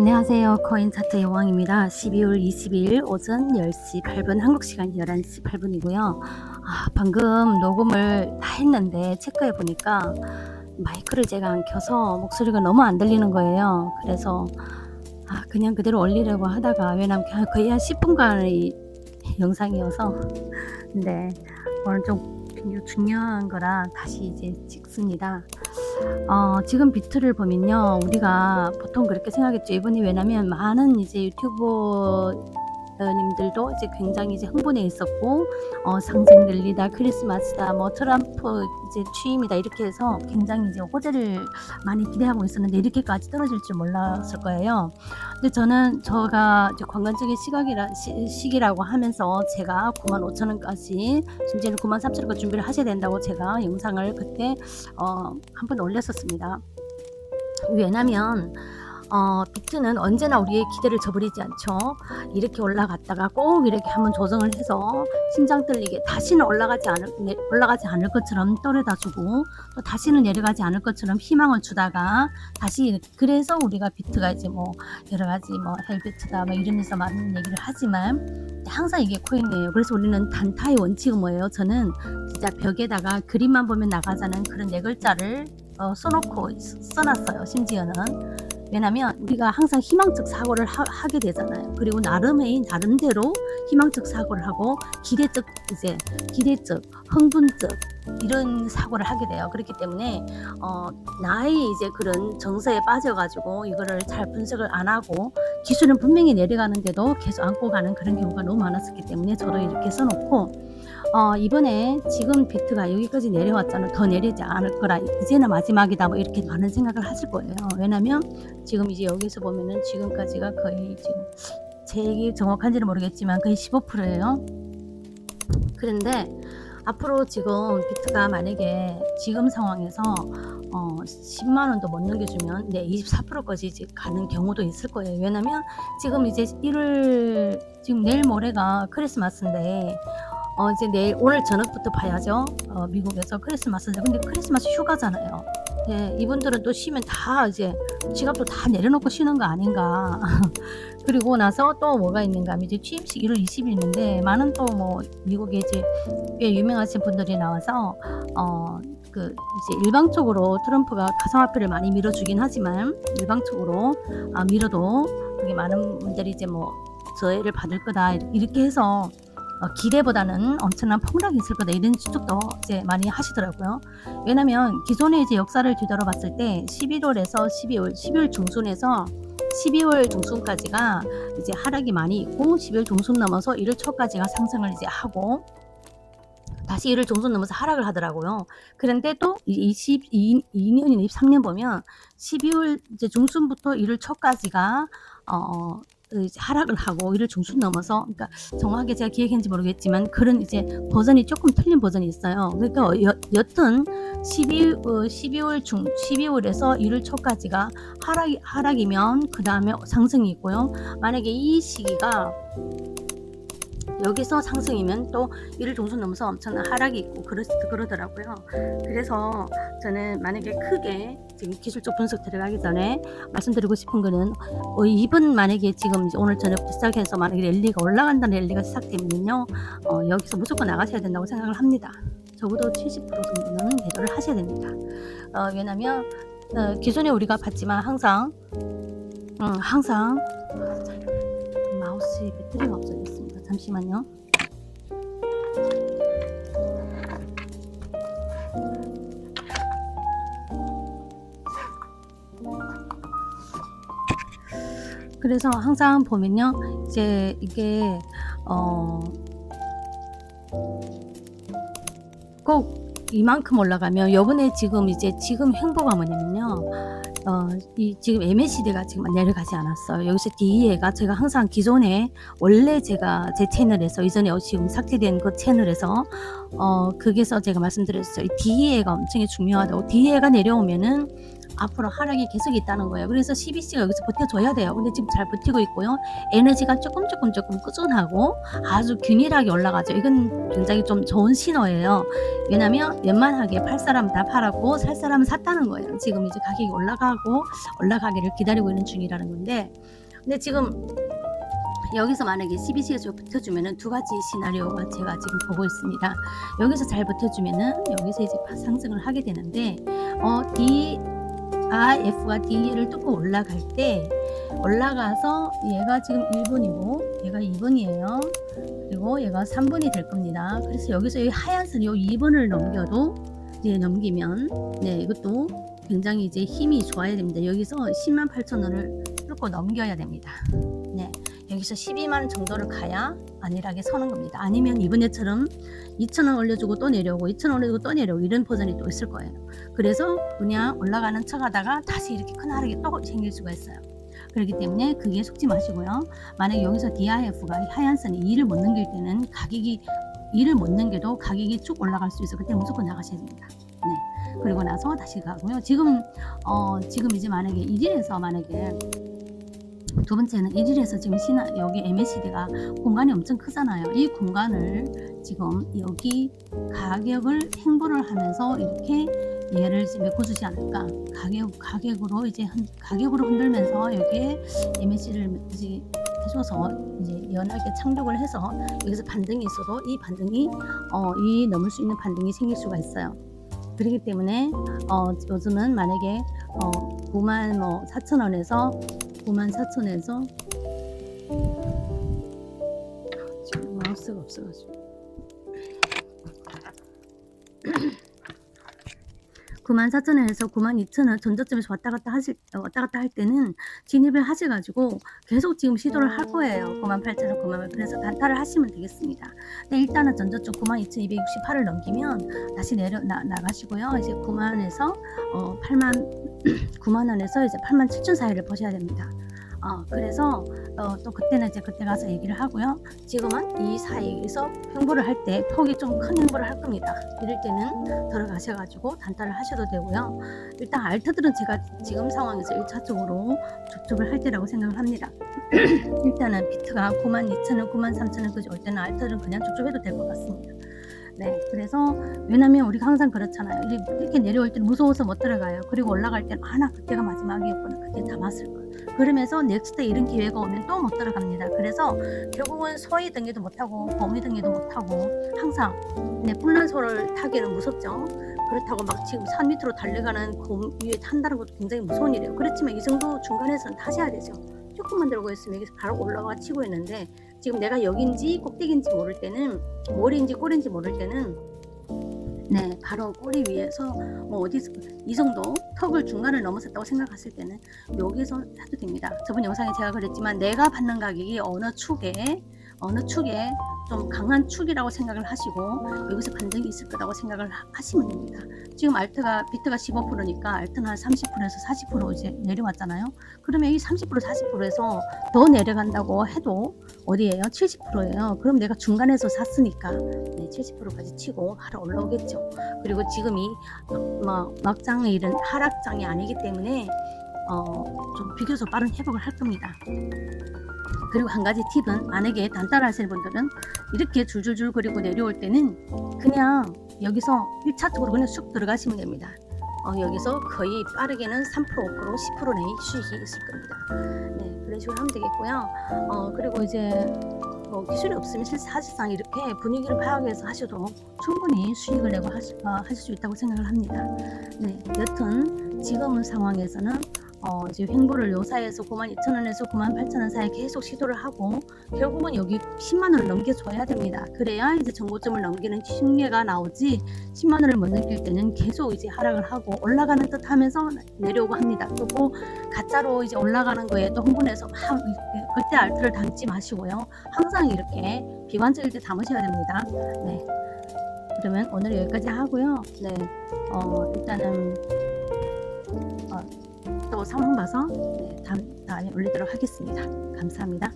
안녕하세요. 코인 차트 여왕입니다. 12월 20일 오전 10시 8분 한국 시간 11시 8분이고요. 아, 방금 녹음을 다 했는데 체크해 보니까 마이크를 제가 안 켜서 목소리가 너무 안 들리는 거예요. 그래서 아, 그냥 그대로 올리려고 하다가 왜냐면 거의 한 10분간의 영상이어서 근데 오늘 좀 중요한 거라 다시 이제 찍습니다. 어, 지금 비트를 보면요. 우리가 보통 그렇게 생각했죠. 이번에 왜냐면 많은 이제 유튜버 님들도 이제 굉장히 이제 흥분해 있었고, 어, 상승 랠리다, 크리스마스다, 뭐 트럼프 이제 취임이다 이렇게 해서 굉장히 이제 호재를 많이 기대하고 있었는데 이렇게까지 떨어질 줄 몰랐을 거예요. 근데 저는 저가 이제 관광적인 시각이라 시, 시기라고 하면서 제가 9만 5천 원까지 심지어는 9만 3천 원까지 준비를 하셔야 된다고 제가 영상을 그때 어, 한 번 올렸었습니다. 왜냐면 어, 비트는 언제나 우리의 기대를 저버리지 않죠. 이렇게 올라갔다가 꼭 이렇게 한번 조정을 해서 심장 떨리게 다시는 올라가지 않을 내, 올라가지 않을 것처럼 떨어다 주고 또 다시는 내려가지 않을 것처럼 희망을 주다가 다시 그래서 우리가 비트가 이제 뭐 여러 가지 뭐 헬비트다 뭐 이러면서 많은 얘기를 하지만 항상 이게 코인이에요. 그래서 우리는 단타의 원칙은 뭐예요? 저는 진짜 벽에다가 그림만 보면 나가자는 그런 네 글자를 어, 써놓고 써놨어요. 심지어는 왜냐면 우리가 항상 희망적 사고를 하, 게 되잖아요. 그리고 나름의 나름대로 희망적 사고를 하고 기대적 이제 기대적 흥분적 이런 사고를 하게 돼요. 그렇기 때문에 어, 나의 이제 그런 정서에 빠져가지고 이거를 잘 분석을 안 하고 기술은 분명히 내려가는데도 계속 안고 가는 그런 경우가 너무 많았었기 때문에 저도 이렇게 써놓고 어, 이번에 지금 비트가 여기까지 내려왔잖아. 더 내리지 않을 거라. 이제는 마지막이다. 뭐 이렇게 많은 생각을 하실 거예요. 왜냐면 지금 이제 여기서 보면은 지금까지가 거의 지금 제 얘기 정확한지는 모르겠지만 거의 15%예요. 그런데 앞으로 지금 비트가 만약에 지금 상황에서 어, 10만 원도 못 넘겨주면 네, 24%까지 이제 가는 경우도 있을 거예요. 왜냐면 지금 이제 1월 지금 내일 모레가 크리스마스인데 어, 이제 내일 오늘 저녁부터 봐야죠. 어, 미국에서 크리스마스. 근데 크리스마스 휴가잖아요. 네, 이분들은 또 쉬면 다 이제 지갑도 다 내려놓고 쉬는 거 아닌가. 그리고 나서 또 뭐가 있는가 하면 이제 취임식 1월 20일인데 많은 또 뭐 미국에 이제 꽤 유명하신 분들이 나와서 어 그 이제 일방적으로 트럼프가 가상화폐를 많이 밀어주긴 하지만 일방적으로 아, 밀어도 그게 많은 분들이 이제 뭐 저해를 받을 거다 이렇게 해서 어, 기대보다는 엄청난 폭락이 있을 거다 이런 추측도 이제 많이 하시더라고요. 왜냐하면 기존의 이제 역사를 뒤돌아봤을 때 11월에서 12월, 12월 중순에서 12월 중순까지가 이제 하락이 많이 있고 12월 중순 넘어서 1월 초까지가 상승을 이제 하고 다시 1월 중순 넘어서 하락을 하더라고요. 그런데 또 22년이나 23년 보면 12월 이제 중순부터 1월 초까지가 어 하락을 하고 이를 중순 넘어서 그러니까 정확하게 제가 기획했는지 모르겠지만 그런 이제 버전이 조금 틀린 버전이 있어요. 그러니까 여, 여튼 12, 어, 12월 중 12월에서 1월 초까지가 하락 하락이면 그 다음에 상승이 있고요. 만약에 이 시기가 여기서 상승이면 또 이를 중순 넘어서 엄청난 하락이 있고 그러, 그러더라고요. 그래서 저는 만약에 크게 지금 기술적 분석 들어가기 전에 말씀드리고 싶은 거는 어, 이번 만약에 지금 오늘 저녁부터 시작해서 만약에 랠리가 올라간다는 랠리가 시작되면요 어, 여기서 무조건 나가셔야 된다고 생각을 합니다. 적어도 70% 정도는 매도를 하셔야 됩니다. 어, 왜냐면 어, 기존에 우리가 봤지만 항상 음, 항상 마우스에 배터리가 없어졌습니다. 잠시만요. 그래서 항상 보면요, 이제 이게 어, 꼭 이만큼 올라가면 요번에 지금 이제 지금 행보가 뭐냐면요. 어, 이 지금 MACD가 지금 내려가지 않았어요. 여기서 DEA가 제가 항상 기존에 원래 제가 제 채널에서 이전에 지금 삭제된 그 채널에서 어, 거기서 제가 말씀드렸어요. DEA가 엄청 중요하다고. DEA가 내려오면은 앞으로 하락이 계속 있다는 거예요. 그래서 CBC가 여기서 버텨줘야 돼요. 근데 지금 잘 버티고 있고요. 에너지가 조금 조금 조금 꾸준하고 아주 균일하게 올라가죠. 이건 굉장히 좀 좋은 신호예요. 왜냐면 웬만하게 팔 사람 다 팔았고 살 사람은 샀다는 거예요. 지금 이제 가격이 올라가고 올라가기를 기다리고 있는 중이라는 건데 근데 지금 여기서 만약에 CBC에서 버텨주면은 두 가지 시나리오가 제가 지금 보고 있습니다. 여기서 잘 버텨주면은 여기서 이제 상승을 하게 되는데 어 D I F가 D를 뚫고 올라갈 때 올라가서 얘가 지금 1번이고 얘가 2번이에요. 그리고 얘가 3번이 될 겁니다. 그래서 여기서 이 하얀 선이 요 2번을 넘겨도 네, 넘기면 네 이것도 굉장히 이제 힘이 좋아야 됩니다. 여기서 10만 8천 원을 뚫고 넘겨야 됩니다. 네, 여기서 12만 원 정도를 가야 안일하게 서는 겁니다. 아니면 이번에처럼 2천 원 올려주고 또 내려오고 2천 원 올려주고 또 내려오고 이런 버전이 또 있을 거예요. 그래서 그냥 올라가는 척 하다가 다시 이렇게 큰 하락이 또 생길 수가 있어요. 그렇기 때문에 그게 속지 마시고요. 만약 여기서 DIF가 하얀 선이 2를 못 넘길 때는 가격이 2를 못 넘겨도 가격이 쭉 올라갈 수 있어. 그때 무조건 나가셔야 됩니다. 네. 그리고 나서 다시 가고요. 지금 어 지금 이제 만약에 1일에서 만약에 두 번째는 1일에서 지금 신화 여기 MACD가 공간이 엄청 크잖아요. 이 공간을 지금 여기 가격을 행보를 하면서 이렇게 얘를 메꿔주지 않을까 가격 가격으로 이제 흔, 가격으로 흔들면서 여기에 MAC를 이제 해줘서 이제 연하게 착륙을 해서 여기서 반등이 있어도 이 반등이 어, 이 넘을 수 있는 반등이 생길 수가 있어요. 그렇기 때문에 어, 요즘은 만약에 어, 9만 뭐 4천 원에서 9만 4천 원에서 지금 마우스가 없어가지고 9만 4천 원에서 9만 2천 원 전저점에서 왔다 갔다 하실 왔다 갔다 할 때는 진입을 하셔 가지고 계속 지금 시도를 할 거예요. 9만 8천 원, 9만 원 그래서 단타를 하시면 되겠습니다. 근데 일단은 전저점 9만 2,268을 넘기면 다시 내려 나, 나가시고요. 이제 9만에서 어, 8만 9만 원에서 이제 8만 7천 사이를 보셔야 됩니다. 어, 그래서 어, 또 그때는 이제 그때 가서 얘기를 하고요. 지금은 이 사이에서 횡보를 할 때 폭이 좀큰 횡보를 할 겁니다. 이럴 때는 들어가셔가지고 단타를 하셔도 되고요. 일단 알트들은 제가 지금 상황에서 1차적으로 접촉을 할 때라고 생각을 합니다. 일단은 비트가 9만 2천 원, 9만 3천 원 그지 올 때는 알트는 그냥 접촉해도 될 것 같습니다. 네, 그래서 왜냐면 우리가 항상 그렇잖아요. 이렇게- 내려올 때는 무서워서 못 들어가요. 그리고 올라갈 때는 아나 그때가 마지막이었구나. 그때 담았을 걸. 그러면서 넥스트 이런 기회가 오면 또 못 들어갑니다. 그래서 결국은 소위 등기도 못하고 범위 등기도 못하고 항상 네, 뿔난 소를 타기는 무섭죠. 그렇다고 막 지금 산 밑으로 달려가는 곰 위에 탄다는 것도 굉장히 무서운 일이에요. 그렇지만 이 정도 중간에서는 타셔야 되죠. 조금만 들고 있으면 여기서 바로 올라가 치고 있는데 지금 내가 여긴지 꼭대기인지 모를 때는 머리인지 꼬리인지 모를 때는 네 바로 꼬리 위에서 뭐 어디서 이 정도 턱을 중간을 넘어섰다고 생각했을 때는 여기서 해도 됩니다. 저번 영상에 제가 그랬지만 내가 받는 가격이 어느 축에 어느 축에 좀 강한 축이라고 생각을 하시고 여기서 반등이 있을 거라고 생각을 하- 하시면 됩니다. 지금 알트가 비트가 15%니까 알트는 한 30%에서 40% 이제 내려왔잖아요. 그러면 이 30% 40%에서 더 내려간다고 해도 어디예요? 70%예요. 그럼 내가 중간에서 샀으니까 네, 70%까지 치고 하러 올라오겠죠. 그리고 지금이 뭐 막장의 일은 하락장이 아니기 때문에 어, 좀 비교적 빠른 회복을 할 겁니다. 그리고 한 가지 팁은 만약에 단타를 하시는 분들은 이렇게 줄줄줄 그리고 내려올 때는 그냥 여기서 1차적으로 그냥 쑥 들어가시면 됩니다. 어, 여기서 거의 빠르게는 3% 5% 10% 내의 수익이 있을 겁니다. 네, 그런 식으로 하면 되겠고요. 어, 그리고 이제 뭐 기술이 없으면 실- 사실상 이렇게 분위기를 파악해서 하셔도 충분히 수익을 내고 하시, 어, 하실 수 있다고 생각을 합니다. 네, 여튼 지금 상황에서는 어, 이제 횡보를 요 사이에서 9만 2천 원에서 9만 8천 원 사이 계속 시도를 하고 결국은 여기 10만 원을 넘겨줘야 됩니다. 그래야 이제 정고점을 넘기는 신뢰가 나오지 10만 원을 못 넘길 때는 계속 이제 하락을 하고 올라가는 듯 하면서 내려오고 합니다. 그리고 가짜로 이제 올라가는 거에 또 흥분해서 막 이렇게 그때 알트를 담지 마시고요. 항상 이렇게 비관적일 때 담으셔야 됩니다. 네. 그러면 오늘 여기까지 하고요. 네. 어, 일단은 어, 또 상황 봐서 네, 다음, 다음에 올리도록 하겠습니다. 감사합니다.